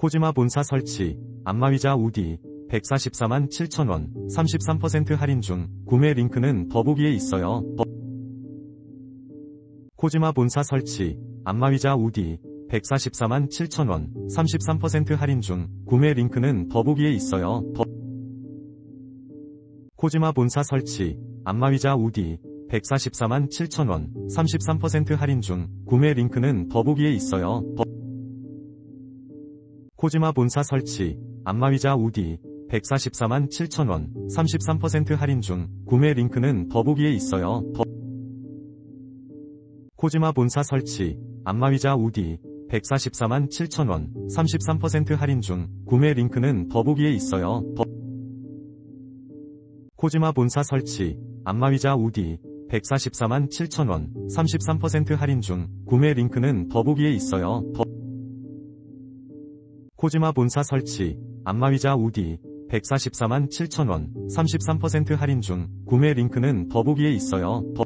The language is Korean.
코지마 본사 설치, 안마의자 우디, 144만 7천원, 33% 할인 중, 구매 링크는 더보기에 있어요. 더- 코지마 본사 설치, 안마의자 우디, 144만 7천원, 33% 할인 중, 구매 링크는 더보기에 있어요. 더- 코지마 본사 설치, 안마의자 우디, 144만 7천원, 33% 할인 중, 구매 링크는 더보기에 있어요. 더- 코지마 본사 설치, 안마의자 우디, 144만 7천원, 33% 할인 중, 구매 링크는 더보기에 있어요. 더- 코지마 본사 설치, 안마의자 우디, 144만 7천원, 33% 할인 중, 구매 링크는 더보기에 있어요. 더- 코지마 본사 설치, 안마의자 우디, 144만 7천원, 33% 할인 중, 구매 링크는 더보기에 있어요. 더- 코지마 본사 설치, 안마의자 우디, 144만 7천원, 33% 할인 중, 구매 링크는 더보기에 있어요. 더-